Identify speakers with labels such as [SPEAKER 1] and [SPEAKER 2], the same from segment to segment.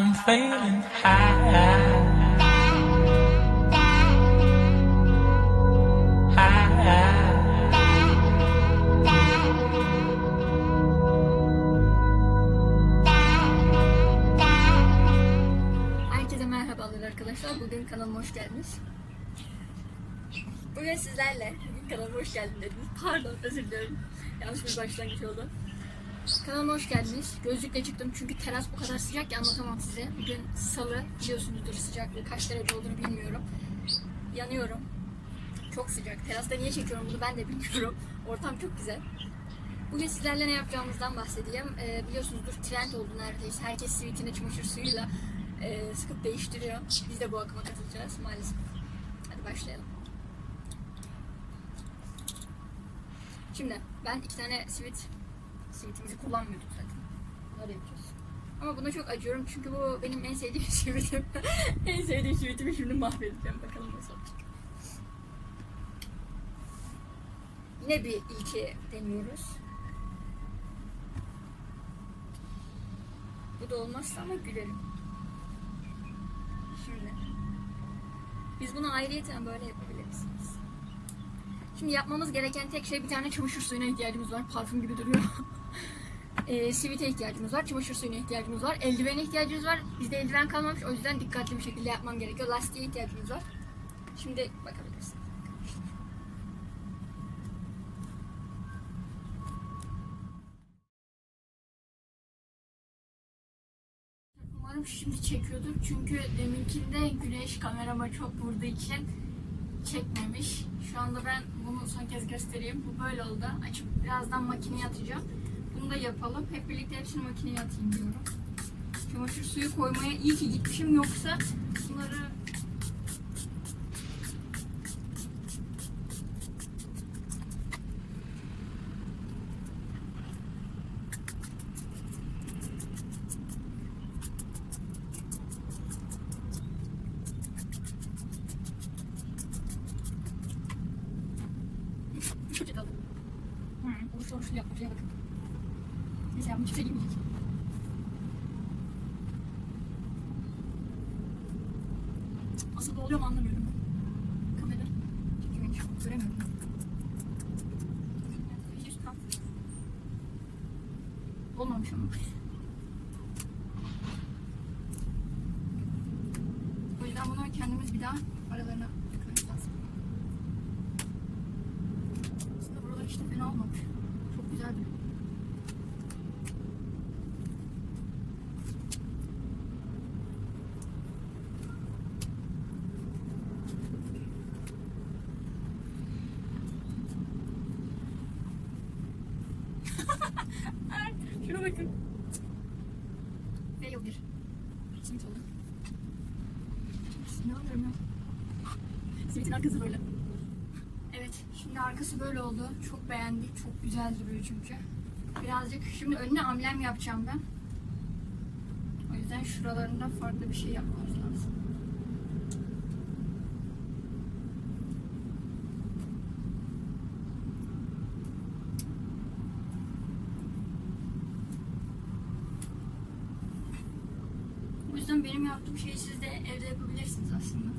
[SPEAKER 1] I'm feeling high.
[SPEAKER 2] Arkadaşlar. Bugün kanalıma hoş geldiniz. Bugün sizlerle, kanalıma hoş geldin dediniz. Pardon, özür dilerim. Yanlış bir başlangıç oldu. Kanalıma hoş geldiniz. Gözlükle çıktım çünkü teras o kadar sıcak ki anlatamam size. Bugün salı, biliyorsunuzdur sıcaklığı kaç derece olduğunu bilmiyorum. Yanıyorum. Çok sıcak. Terasta niye çekiyorum bunu ben de bilmiyorum. Ortam çok güzel. Bugün sizlerle ne yapacağımızdan bahsedeyim. Ee, biliyorsunuzdur trend oldu neredeyse. Herkes sivitini çamaşır suyuyla e, sıkıp değiştiriyor. Biz de bu akıma katılacağız maalesef. Hadi başlayalım. Şimdi ben iki tane sivit, sivitimizi kullanmıyorduk zaten. Bunları yapacağız. Ama buna çok acıyorum çünkü bu benim en sevdiğim sivitim. en sevdiğim sivitimi şimdi mahvedeceğim. Bakalım nasıl olacak. Yine bir ilke deniyoruz. Bu da olmazsa ama gülerim. Şimdi. Biz bunu ayrıyeten böyle yapabilirsiniz. Şimdi yapmamız gereken tek şey bir tane çamaşır suyuna ihtiyacımız var. Parfüm gibi duruyor. e, sivite ihtiyacımız var. Çamaşır suyuna ihtiyacımız var. Eldivene ihtiyacımız var. Bizde eldiven kalmamış. O yüzden dikkatli bir şekilde yapmam gerekiyor. Lastiğe ihtiyacımız var. Şimdi bakabilirsiniz. Umarım şimdi çekiyordur çünkü deminkinde güneş kamerama çok vurduğu için çekmemiş. Şu anda ben bunu son kez göstereyim. Bu böyle oldu. Açıp birazdan makineye atacağım. Bunu da yapalım. Hep birlikte hepsini makineye atayım diyorum. Çamaşır suyu koymaya iyi ki gitmişim yoksa bunları çok kötü oldu. Hı, olursa olursa yapma şuraya bakın. Neyse yapmış kimse girmeyecek. Asıl da oluyor mu anlamıyorum. Kamera göremiyorum. Olmamış ama. O yüzden bunu kendimiz bir daha aralarına tıklamamız lazım. Aslında buralar işte fena olmamış. Çok güzel duruyor. Ay, Şuna bakın. Yok bir. Simit oldu. Ne alıyorum ya? Simitin arkası böyle. Evet, şimdi arkası böyle oldu. Çok beğendik, çok güzel duruyor çünkü. Birazcık şimdi önüne amblem yapacağım ben. O yüzden şuralarında farklı bir şey yapmamız lazım. O yüzden benim yaptığım şeyi siz de evde yapabilirsiniz aslında.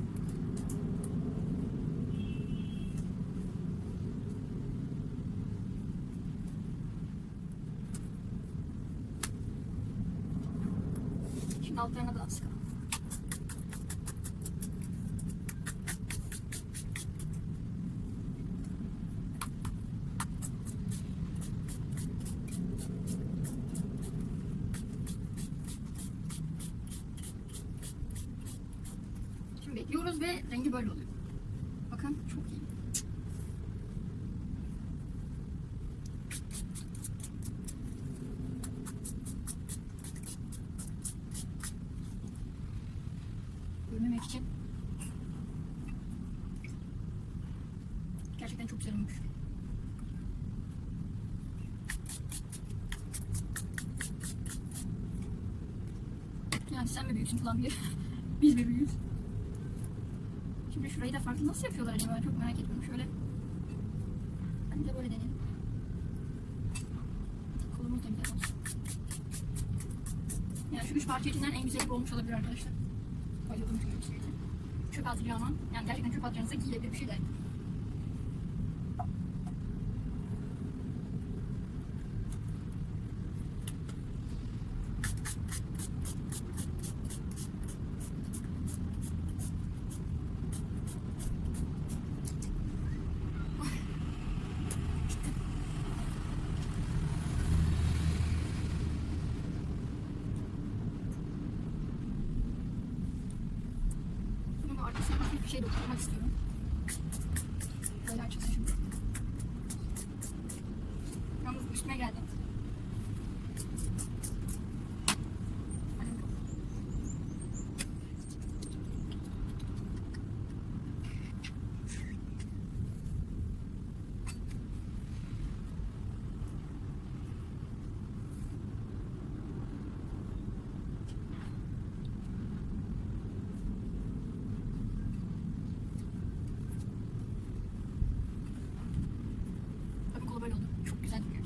[SPEAKER 2] Şimdi altlarına da. Şimdi bekliyoruz ve rengi böyle oluyor. Bakın çok iyi. Görmemek için. Gerçekten çok güzel olmuş. Yani sen mi büyüksün falan bir. Biz mi büyüğüz? Şimdi şurayı da farklı nasıl yapıyorlar acaba? Çok merak ettim. Şöyle. Ben de böyle deneyelim. Kolumuz da güzel olsun. Yani şu üç parça içinden en güzeli olmuş olabilir arkadaşlar. Bayıldım çünkü bir. Çöp yani gerçekten çöp atacağınızda giyilebilir bir şey de. Bunun arkasına hafif bir şey dokunmak istiyorum. Böyle açılsın şimdi. Yalnız üstüne geldi. Hadi bakalım. Bakın kolu böyle oldu. Çok güzel duruyor.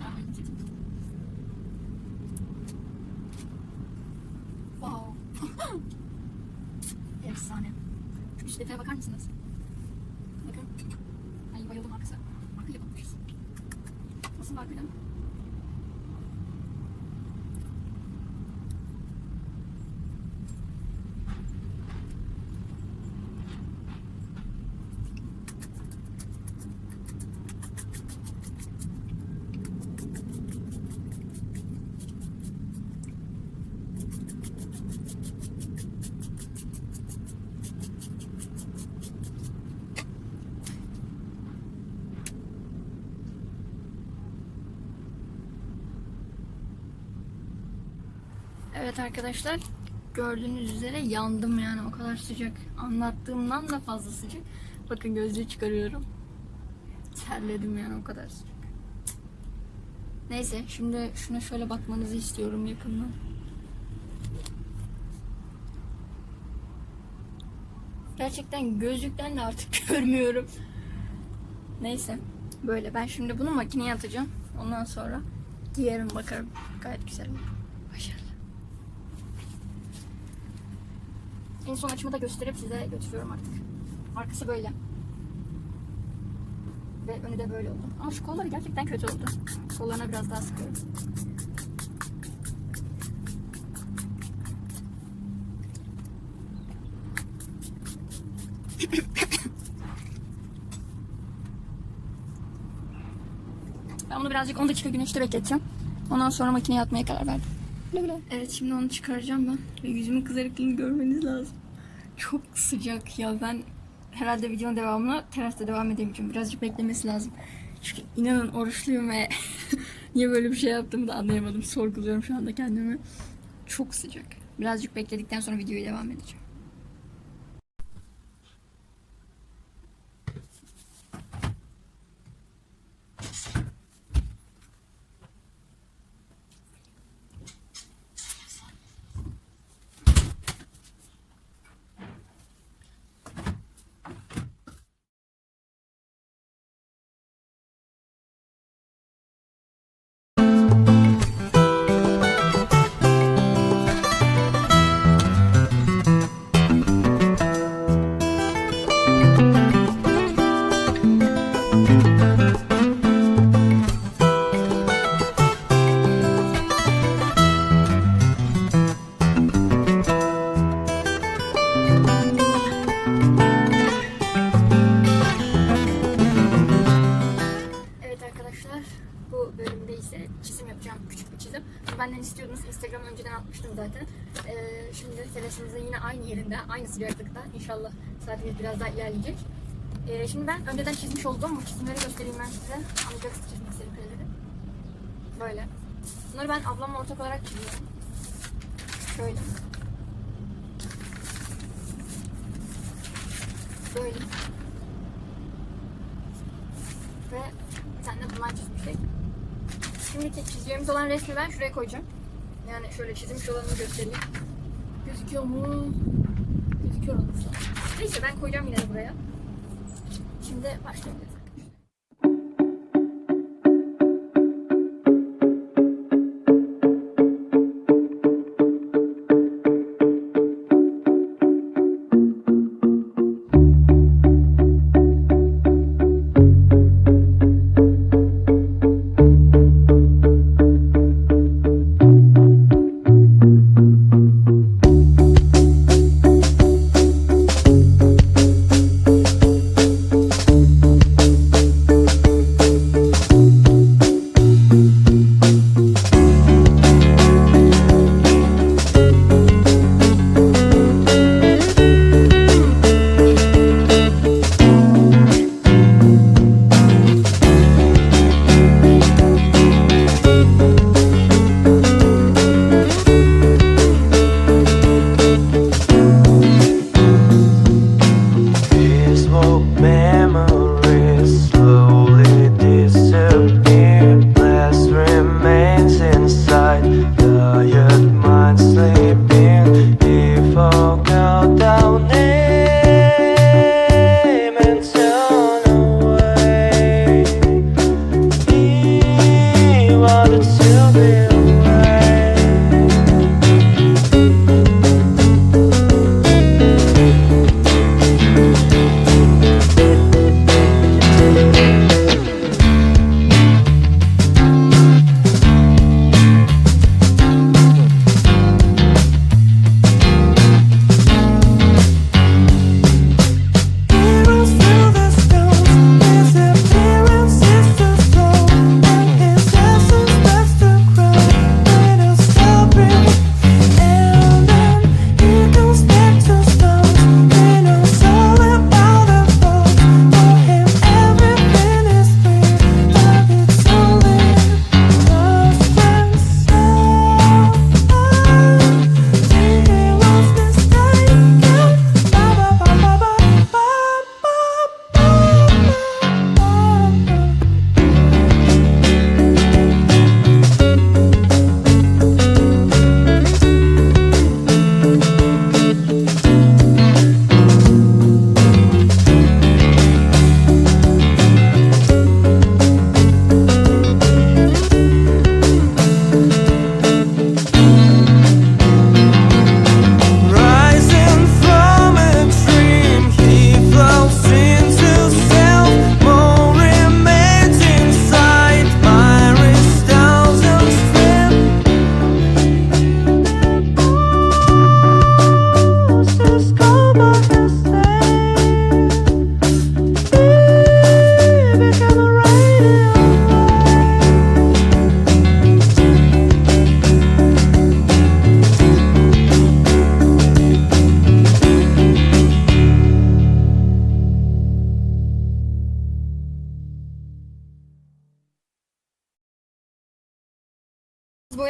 [SPEAKER 2] Ben böyle seçtim. Wow. Efsane. Detaya bakar mısınız? Bakın. Ay bayıldım arkası. Arkayla bakmışız. Nasıl arkayla? Evet arkadaşlar gördüğünüz üzere yandım yani o kadar sıcak. Anlattığımdan da fazla sıcak. Bakın gözlüğü çıkarıyorum. Terledim yani o kadar sıcak. Neyse şimdi şuna şöyle bakmanızı istiyorum yakından. Gerçekten gözlükten de artık görmüyorum. Neyse böyle ben şimdi bunu makineye atacağım. Ondan sonra giyerim bakarım. Gayet güzel En son açımı da gösterip size götürüyorum artık. Arkası böyle. Ve önü de böyle oldu. Ama şu kolları gerçekten kötü oldu. Kollarına biraz daha sıkıyorum. Ben bunu birazcık 10 dakika güneşte bekleteceğim. Ondan sonra makineye atmaya karar verdim. Güle güle. Evet şimdi onu çıkaracağım ben. Ve yüzümün kızarıklığını görmeniz lazım. Çok sıcak ya ben herhalde videonun devamına terasta devam edemeyeceğim. Birazcık beklemesi lazım. Çünkü inanın oruçluyum ve niye böyle bir şey yaptığımı da anlayamadım. Sorguluyorum şu anda kendimi. Çok sıcak. Birazcık bekledikten sonra videoya devam edeceğim. Instagram önceden atmıştım zaten. Ee, şimdi terasımızın yine aynı yerinde, aynı sıcaklıkta. İnşallah saatimiz biraz daha ilerleyecek. Ee, şimdi ben önceden çizmiş olduğum bu çizimleri göstereyim ben size. Anlayacaksınız çizmek istediğim. Böyle. Bunları ben ablamla ortak olarak çiziyorum. Şöyle. Böyle. Ve bir tane de bunlar çizmiştik. Şimdiki çizeceğimiz olan resmi ben şuraya koyacağım. Yani şöyle çizmiş olanını göstereyim. Gözüküyor mu? Gözüküyor olması. Neyse ben koyacağım yine buraya. Şimdi başlayabiliriz.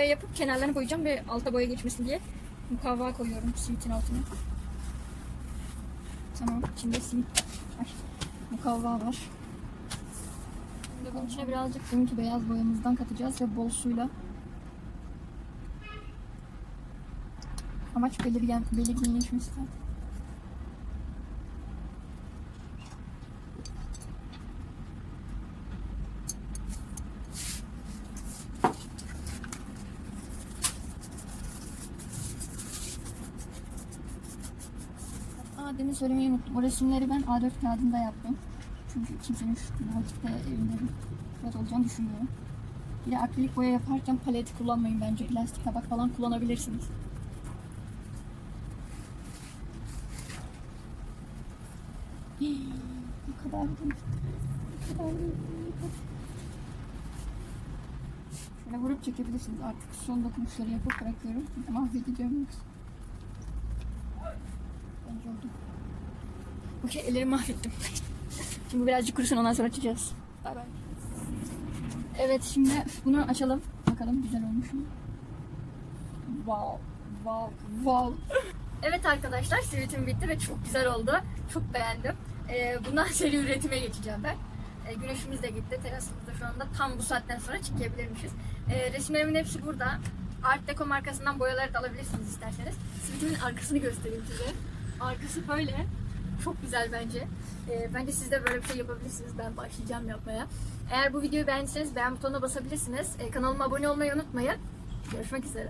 [SPEAKER 2] Boya yapıp kenarlarını boyayacağım ve alta boya geçmesin diye mukavva koyuyorum simitin altına. Tamam. içinde simit ay, mukavva var. Şimdi bunun içine birazcık dünkü beyaz boyamızdan katacağız ve bol suyla Amaç belirgen, belirginleşmesi zaten. Demin söylemeyi unuttum. O resimleri ben A4 kağıdında yaptım. Çünkü kimsenin şu vakitte evinde bir olacağını düşünmüyorum. Bir de akrilik boya yaparken paleti kullanmayın bence. Plastik tabak falan kullanabilirsiniz. Bu kadar değil. Bu kadar değil. Şöyle vurup çekebilirsiniz. Artık son dokunuşları yapıp bırakıyorum. Mahvedeceğim yoksa. Bence oldu. Okey ellerimi mahvettim. Şimdi birazcık kurusun ondan sonra açacağız. Bay bay. Evet şimdi bunu açalım. Bakalım güzel olmuş mu? Wow. Wow. Wow. Evet arkadaşlar simitim bitti ve çok güzel oldu. Çok beğendim. Ee, bundan seri üretime geçeceğim ben. Ee, güneşimiz de gitti. Terasımızda şu anda tam bu saatten sonra çıkabilirmişiz. Ee, resimlerimin hepsi burada. Art Deco markasından boyaları da alabilirsiniz isterseniz. Simitimin arkasını göstereyim size. Arkası böyle. Çok güzel bence. Ee, bence siz de böyle bir şey yapabilirsiniz. Ben başlayacağım yapmaya. Eğer bu videoyu beğendiyseniz beğen butonuna basabilirsiniz. Ee, kanalıma abone olmayı unutmayın. Görüşmek üzere.